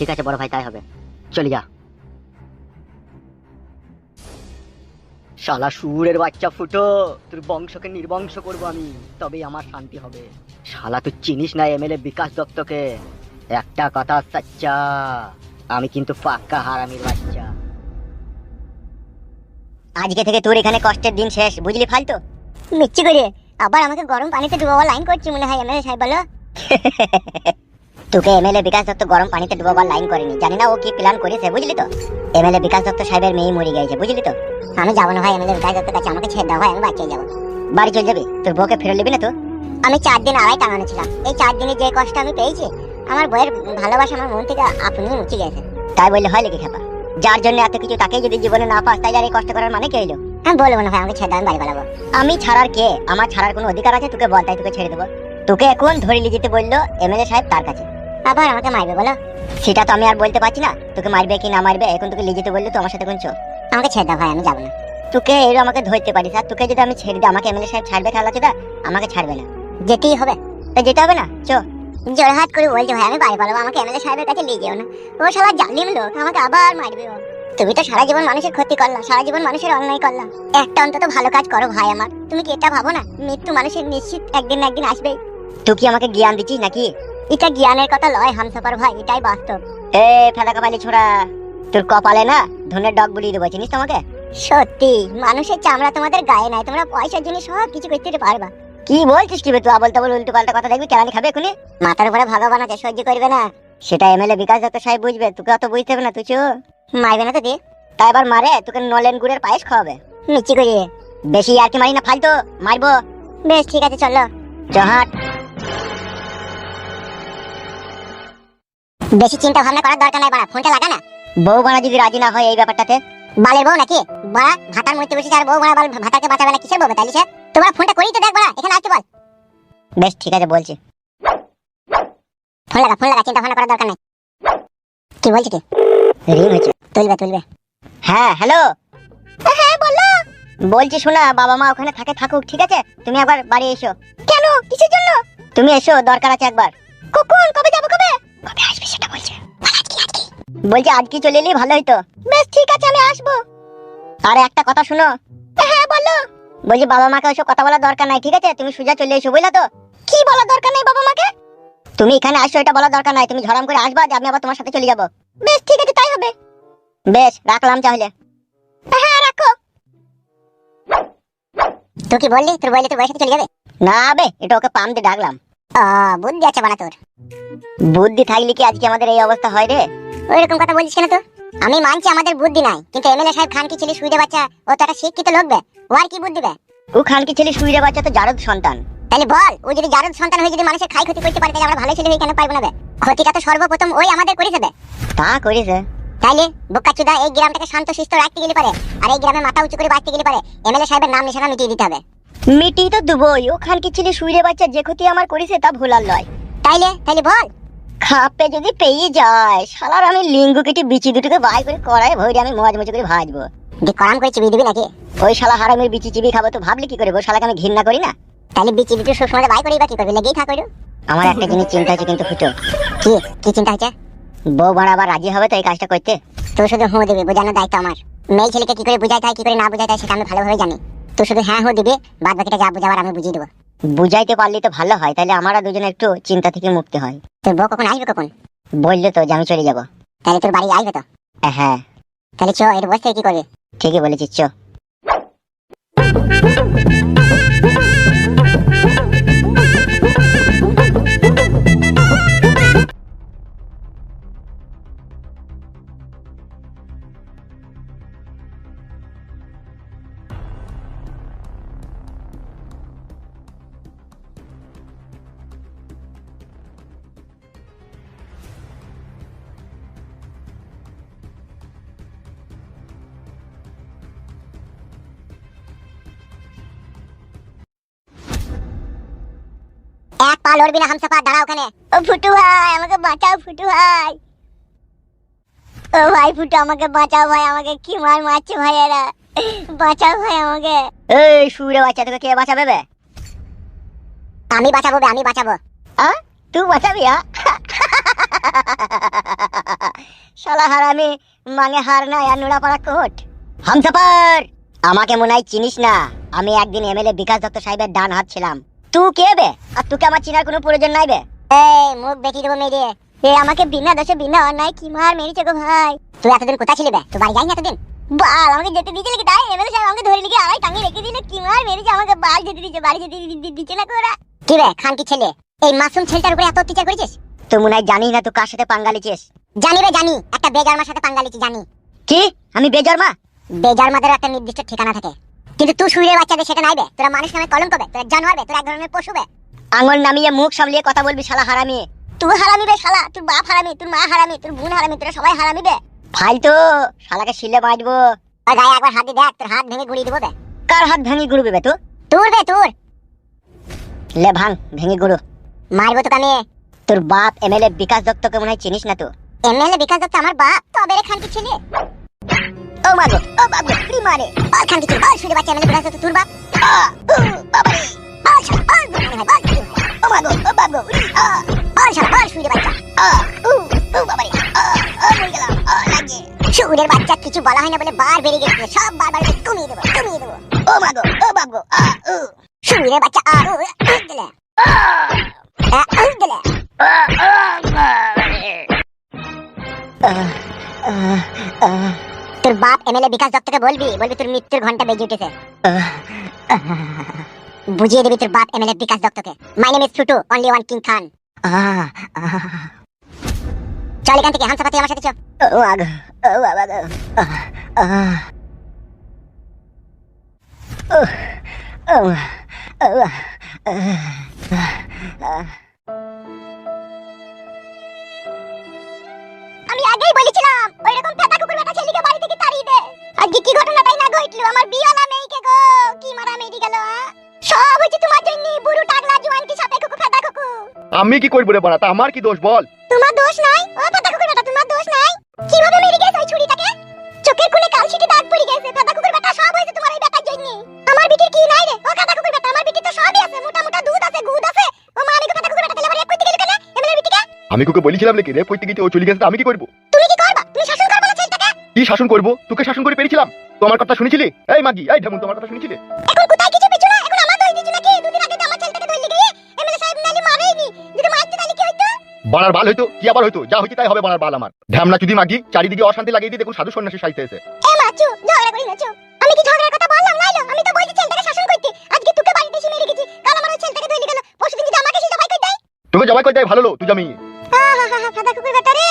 ঠিক আছে, বড় ভাই, তাই হবে। চলে যা। শালা সুরের বাচ্চা ফুটো, তোর বংশকে নির্বংশ করব আমি, তবেই আমার শান্তি হবে। শালা, তুই চিনিস না এমএলএ বিকাশ দত্তকে? একটা কথা সাচ্চা, আমি কিন্তু পাক্কা হারামির বাচ্চা। আজকে থেকে তোর এখানে কষ্টের দিন শেষ, বুঝলি ফালতু? মিচ্ছি করে, আবার আমাকে গরম পানিতে ডুবাবার লাইন করছি মনে হয় এমএলএ সাহেব বলো। তোকে এমএলএ বিকাশ দত্ত গরম পানিতে ডুবাবার লাইন করেনি। জানি না ও কি প্ল্যান করেছে, বুঝলি তো? এমএলএ বিকাশ দত্ত সাহেবের মেয়ে মরে গেছে বুঝলি তো? আমি যাব না ভাই এমএলএ বিকাশ দত্তের কাছে, আমাকে ছেড়ে দাও ভাই, আমি বাচ্চায় যাব। বাড়ি চলে যাবি? তোর বউকে ফেরত নিবি না তো? আমি চার দিন আড়াই টাঙানো ছিলাম এই চার দিনে যে কষ্ট আমি পেয়েছি, আমার বইয়ের ভালোবাসা আমার মন থেকে আপনি মুছে গেছে। তাই বললে হয় লেগে খেপা? যার জন্য এত কিছু তাকে যদি জীবনে না পাস, তাই আর এই কষ্ট করার মানে কি হইল? আমি বলব না ভাই, আমাকে ছেড়ে দাও, আমি বাড়ি পালাবো। আমি ছাড়ার কে? আমার ছাড়ার কোনো অধিকার আছে? তোকে বল, তাই তোকে ছেড়ে দেবো। তোকে এখন ধরে নিয়ে যেতে বলল এমএলএ সাহেব তার কাছে। আবার আমাকে মারবে, বলো। সেটা তো আমি আর বলতে পারছি না। তোকে মারবে কি না মারবে, এখন তোকে নিয়ে যেতে বলল, তো আমার সাথে কোন আমাকে ছেড়ে দাও ভাই, আমি যাব না। তোকে এর আমাকে ধরতে পারিস, আর তোকে যদি আমি ছেড়ে দিই, আমাকে এমএলএ সাহেব ছাড়বে খেলা চোদা? আমাকে ছাড়বে না। যেতেই হবে। তা যেতে হবে না? চো। জোরহাট করে বলছে ভাই, আমি বাড়ি পালাবো, আমাকে এমএলএ সাহেবের কাছে নিয়ে যেও না। ও শালা জালিম লোক, আমাকে আবার মারবে ও। তুমি তো সারা জীবন মানুষের ক্ষতি করলা, সারা জীবন মানুষের অন্যায় করলা। একটা অন্তত ভালো কাজ করো ভাই আমার। তুমি কি এটা ভাবো না? মৃত্যু মানুষের নিশ্চিত একদিন না একদিন আসবেই। তুই কি আমাকে জ্ঞান দিচ্ছিস নাকি? এটা জ্ঞানের কথা লয় হামসাফার ভাই এটাই বাস্তব। এ ফেদা কপালি ছোড়া তোর কপালে না ধনের ডগ বুলিয়ে দেবো চিনিস তোমাকে? সত্যি মানুষের চামড়া তোমাদের গায়ে নাই তোমরা পয়সার জন্য সব কিছু করতে পারবা। কি বলছিস কি তুই আবল তাবল উল্টো পাল্টা কথা দেখবি কেরানি খাবে এখনই মাথার উপরে ভগবান আছে সহ্য করবে না। সেটা এমএলএ বিকাশ দত্ত সাহেব বুঝবে তোকে অত বুঝতে হবে না তুই চো মারবে না তো দি। তাই এবার মারে তোকে নলেন গুড়ের পায়েস খাওয়াবে। মিচি করিয়ে বেশি আর কি মারি না ফালতু মারবো। বেশ ঠিক আছে চলো। জহাট। বেশি চিন্তা ভাবনা করার দরকার নাই বাড়া, ফোনটা লাগা না। বউ বাড়া যদি রাজি না হয় এই ব্যাপারটাতে। বালের বউ নাকি? বাড়া, ভাতার মধ্যে বসে আর বউ বাড়া, বাল ভাতাকে বাঁচাবে না, কিসের বউ তাইলে সে? তোমার ফোনটা করি তো দেখ বাড়া, এখানে আসতে বল? বেশ, ঠিক আছে, বলছি। ফোন লাগা ফোন লাগা, চিন্তা ভাবনা করার দরকার নাই। কি বলছি কি রিং হয়েছে। তুলবে তুলবে। হ্যাঁ হ্যালো। হ্যাঁ বলো। বলছি শোনা, বাবা মা ওখানে থাকে, থাকুক, ঠিক আছে? তুমি একবার বাড়ি এসো। কেন? কিসের জন্য? তুমি এসো, দরকার আছে একবার। কখন? কবে যাব কবে আসবে সেটা বলছে? বলছি, আজকে চলে এলেই ভালো হইতো। বেশ, ঠিক আছে, আমি আসব। আর একটা কথা শুনো। হ্যাঁ বলো। বলছি, বাবা মাকে ওসব কথা বলার দরকার নাই, ঠিক আছে? তুমি সোজা চলে এসো, বুঝলা তো? কি বলার দরকার নাই বাবা মাকে? তুমি এখানে আসো এটা বলার দরকার নাই। তুমি ঝরাম করে আসবা, যে আমি আবার তোমার সাথে চলে যাব। বেশ, ঠিক আছে, তাই হবে। বেশ, রাখলাম তাহলে। হ্যাঁ রাখো। তুই কি বললি? তোর বললি তোর বয়সে চলে যাবে? না বে, এটা ওকে পাম দিয়ে ডাকলাম। বুদ্ধি আছে বানা তোর। বুদ্ধি থাকলে কি আজকে আমাদের এই অবস্থা হয় রে? ওইরকম কথা বলছিস কেন তো আমি মানছি আমাদের বুদ্ধি নাই কিন্তু এমএলএ সাহেব খান কি ছেলে সুইরে বাচ্চা ও তো একটা শিক্ষিত লোক বে ও আর কি বুদ্ধি বে? ও খান কি ছেলে সুইরে বাচ্চা তো জারদ সন্তান। তাহলে বল ও যদি জারদ সন্তান হয়ে যদি মানুষের খাই ক্ষতি করতে পারে তাহলে আমরা ভালো ছেলে হয়ে কেন পারব না বে? ক্ষতিটা তো সর্বপ্রথম ওই আমাদের করেছে বে। তা করেছে। তাইলে বোকাচুদা এই গ্রামটাকে শান্ত শিষ্ট রাখতে গেলে পারে আর এই গ্রামে মাথা উঁচু করে বাঁচতে গেলে পারে এমএলএ সাহেবের নাম নিশানা মিটিয়ে দিতে হবে। মিটিয়ে তো দেবই ওখান কি ছেলে সুইরে বাচ্চা যে ক্ষতি আমার করেছে তা ভুলার লয় তাইলে তাইলে বল। খাপে যদি পেয়ে যায় শালার আমি লিঙ্গু কেটে বিচি দুটোকে বাই করে কড়াই ভরে আমি মজ মজ করে ভাজবো। যে করাম করে চিবি দিবি নাকি? ওই শালা হারামের বিচি চিবি খাব তো ভাবলি কি করে ওই শালাকে আমি ঘৃণা করি না? তাহলে বিচি দুটো সবসময় বাই করেই বা কি করবি লেগেই থাকো আমার একটা জিনিস চিন্তা হচ্ছে কিন্তু ফুটো। কি? কি চিন্তা হচ্ছে বউ ভাড়া আবার রাজি হবে তো এই কাজটা করতে? তুই শুধু হুঁ দেবে বোঝানোর দায়িত্ব আমার। মেয়ে ছেলেকে কি করে বুঝাইতে হয় কি করে না বুঝাইতে হয় সেটা আমি ভালোভাবে জানি। তুই শুধু হ্যাঁ হো দিবি বাদ বাকিটা যা বুঝাবার আমি বুঝিয়ে দেবো। বুঝাইতে পারলে তো ভালো হয় তাহলে আমরা দুজনে একটু চিন্তা থেকে মুক্তি হয়। তোর বউ কখন আসবে কখন? বললে তো যে আমি চলে যাব। তাহলে তোর বাড়ি আসবে তো? হ্যাঁ তাহলে চ এটা বসে কি করবে? ঠিকই বলেছিস চ। পা লড়বি না হামসাফা দাঁড়া ওখানে। ও ফুটু ভাই আমাকে বাঁচাও ফুটু ভাই। ও ভাই ফুটু আমাকে বাঁচাও ভাই আমাকে কি মার মারছে ভাই এরা। বাঁচাও ভাই আমাকে। এই সুরে বাচ্চা তোকে কে বাঁচাবে বে? আমি বাঁচাবো বে আমি বাঁচাবো। আ? তুই বাঁচাবি আ? শালা হারামি মাঙে হার না আর নোড়া পাড়া কোট। হামসাপার আমাকে মনে হয় চিনিস না আমি একদিন এমএলএ বিকাশ দত্ত সাহেবের ডান হাত ছিলাম। তুই কে বে আর তোকে আমার চিনার কোনো প্রয়োজন নাই বে এই মুখ বেঁকিয়ে দেবো মেরে এ আমাকে বিনা দোষে বিনা অন্যায় কি মার মেরেছে গো ভাই? তুই এতদিন কোথায় ছিলি বে? তুই বাড়ি যাইনি এতদিন? বাল আমাকে যেতে দিয়েছিল কি তাই? এমএলএ সাহেব আমাকে ধরে লিখে আড়াই টাঙিয়ে রেখে দিল কি মার মেরেছে আমাকে বাড়ি যেতে দিচ্ছে বাড়ি যেতে দিচ্ছে না কোরা কি রে খান কি ছেলে? এই মাসুম ছেলেটার উপরে এত অত্যাচার করেছিস? তুই মনে হয় জানিস না তুই কার সাথে পাঙ্গা লিছিস জানি বে জানি। একটা বেজারমার সাথে পাঙ্গা লিছি জানি। কি? আমি বেজারমা বেজারমাদের একটা নির্দিষ্ট ঠিকানা থাকে। কিন্তু তুই শুয়ে বাচ্চাদের সেটা নাইবে। তোরা মানুষ নামে কলঙ্ক বে তোরা জানোয়ার বে তোরা এক ধরনের পশু বে। আঙুল নামিয়ে মুখ সামলিয়ে কথা বলবি শালা হারামি। তুই হারামি বে শালা তোর বাপ হারামি তোর মা হারামি তোর বোন হারামি তোরা সবাই হারামি বে। ফালতু শালাকে শিলে বাঁধবো। আর গায়ে একবার হাত দিয়ে দেখ তোর হাত ভেঙে গুড়িয়ে দেবো বে। কার হাত ভেঙে গুড়বে বে তুই তোর বে তোর। লে ভাঙ ভেঙে গুড়ো। মারবো তো কামিয়ে তোর বাপ এমএলএ বিকাশ দত্তকে মনে হয় চিনিস না তো? এমএলএ বিকাশ দত্ত আমার বাপ তবে রে খানকি ছেলে। ও মাগো ও বাবু কি মারে? আর খানকি ছেলে আর শুনে বাচ্চা তোর বাপ। বাবা রে শালা মনে হয় বাল কিছু। ও মাগো ও বাবু উরি, আ, শালা আর শুনে বাচ্চা। আ, উ, উ, বাবা রে আ, আ, মরে গেলাম আ, লাগে। শুনের বাচ্চা কিছু বলা হয় না বলে বার বেরিয়ে গেছে সব বার বার কমিয়ে দেবো কমিয়ে দেবো। ও মাগো ও বাবু আ, উ, শুনের বাচ্চা আর উ, দিলে আ, দিলে আহ। তোর বাপ এমএলএ বিকাশ দত্তকে বলবি বলবি তোর মৃত্যুর ঘণ্টা বেজে উঠেছে। বুঝিয়ে দিবি তোর বাপ এমএলএ বিকাশ দত্তকে মাই নেম ইজ ফ্লুটু অনলি ওয়ান কিং খান। চল এখান থেকে হামসাপাতি আমার সাথে চল ও আগ ও বাবা ও, আজকে কি ঘটনাটাই না ঘটলো? আমার বিয়ালা মেয়েকে গো। কি মারা মেরি গেল সব হচ্ছে তোমার জন্য বুড়ো টাগলা কি সাপে কুকু ফেটা কুকু আমি কি করব রে বাড়া তা আমার কি দোষ বল? তোমার দোষ নাই? ও ফেটা কুকুর বেটা তোমার দোষ নাই? কীভাবে মেরে গেছে ওই ছুরিটাকে? চোখের কোণে কালশিটে দাগ পড়ে গেছে। ফেটা কুকুর বেটা সব হয়েছে তোমার এই বেটার জন্য। আমার বিটির কি নাই রে? ও ফেটা কুকুর বেটা আমার বিটির তো সবই আছে মোটা মোটা দুধ আছে গুদ আছে। ও মা আমি ফেটা কুকুর বেটা তেলে বাড়ি কইতে গেল কেন? এমএলএ বিটিকে? আমি তোকে বলেছিলাম নাকি? রে পৈতে গেছে ও চলে গেছে আমি কি করব তুমি কি কি শাসন করব? তোকে শাসন করে পেরেছিলাম। তো আমার কথা শুনেছিলি? এই মাগি এই ঢেমুন তোমার কথা শুনেছিলি? এখন কোথায় কিছু পেছো না? এখন আমার দোষ দিচ্ছ নাকি? দুদিন আগে তো আমার ছেলেটাকে ধরলি গিয়ে এমএলএ সাহেব নালি মারেইনি। যদি মারতে তাহলে কি হইতো? বানার বাল হইতো কি আবার হইতো? যা হইতে তাই হবে বানার বাল আমার। ঢ্যামনা যদি মাগি চারিদিকে অশান্তি লাগিয়ে দিয়ে দেখুন সাধু সন্ন্যাসী সাইতে এসে। এ মা চুপ ঝগড়া করি না চুপ আমি কি ঝগড়ার কথা বললাম? লাইলো আমি তো বলছি ছেলেটাকে শাসন করতে। আজকে তোকে বাড়িতে এসে মেরে গেছি। কাল আমার ওই ছেলেটাকে ধরলি গেল। পরশুদিন যদি আমাকে সেই জবাই করে দেয় তোকে জবাই করে দেয় ভালো লো তুই জামি আহা ফাদা কুকুর বেটা রে।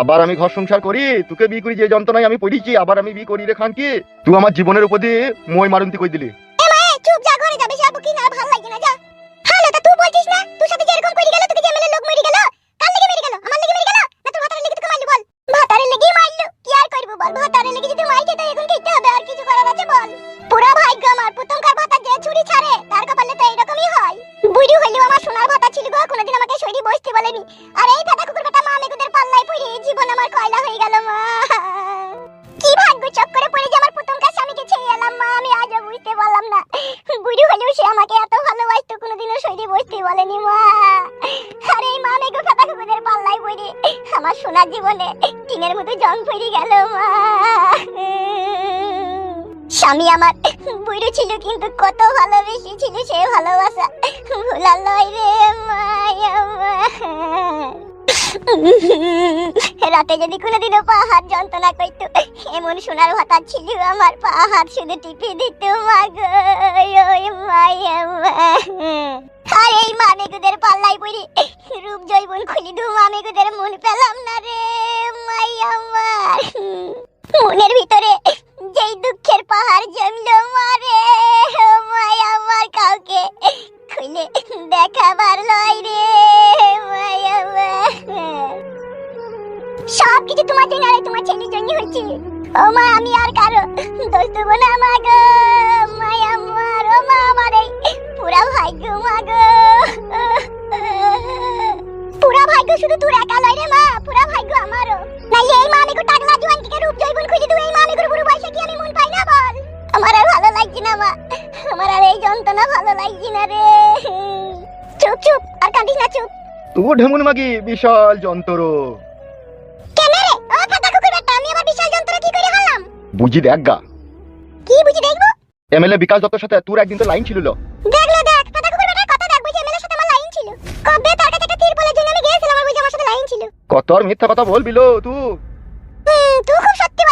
আবার আমি ঘর সংসার করি, তোকে বিয়ে করি যে যন্ত্রণায় আমি পড়িছি, আবার আমি বিয়ে করি রে খান কি তুই আমার জীবনের উপর দিয়ে মই মারন্তি কই দিলি? চুপ যা, ঘরে যা বেশি আবু কি না, ভালো লাগে না, যা। হ্যালো তুই বলছিস না, তোর সাথে যেরকম করে গেল যে মেলে লোক গেল? কার লেগে গেল? আমার লেগে গেল? না লেগে বল। লেগে মারলো, কি আর করব, বল? ভাতারের লেগে যদি মাইকে তো এখন হবে, আর কিছু করার আছে, বল। পুরা ভাগ্য আমার জীবনে টিনের মতো জং পড়ে গেল, মা। স্বামী আমার বুড়ো ছিল, কিন্তু কত ভালোবেসে ছিল সে ভালোবাসা। লয় রে মায়া রাতে যদি কোনোদিনও পা হাত যন্ত্রণা করতো, এমন সোনার ভাতা ছিল আমার পা হাত শুধু টিপে দিত মাগো ওই মায়া আর এই মামেগুদের পাল্লাই পড়ি রূপ জৈবন খুলি দু মামেগুদের মন পেলাম না রে মাই আমার। মনের ভিতরে যেই দুঃখের পাহাড় জমলো মারে ও মা, আমি আর কারও দোষ দেবো না মা গো। মাই আমার ও মা আমার। এই পুরা ভাগ্য মা গো। পুরা ভাগ্য শুধু তোর একা লয় রে মা। পুরা ভাগ্য আমারও। নাইলে এই মা আমি কো টাকলা জুয়ান থেকে রূপ জৈবন খুঁজে দেবো। এই মা আমি বুড়ো বয়সে কি আমি মন পাই না বল। আমার আর ভালো লাগছে না মা। আমার আর এই যন্ত্রণা ভালো লাগছে না রে। চুপ চুপ, আর কাঁদিস না, চুপ। তুই ঢেমুন মাগি, বিশাল যন্ত্র। বুঝি দেখ গা। কি বুঝি দেখব? এমএলএ বিকাশ দত্তর সাথে তোর একদিন তো লাইন ছিল লো। দেখল দেখ। কথা কুকুর বেটার কথা দেখ বুঝি এমএলএ সাথে আমার লাইন ছিল। কবে তার কাছে একটা তীর বলার জন্য আমি গিয়েছিলাম আর বুঝি আমার সাথে লাইন ছিল। কত আর মিথ্যা কথা বলবিল তুই তুই খুব ছোড়াজি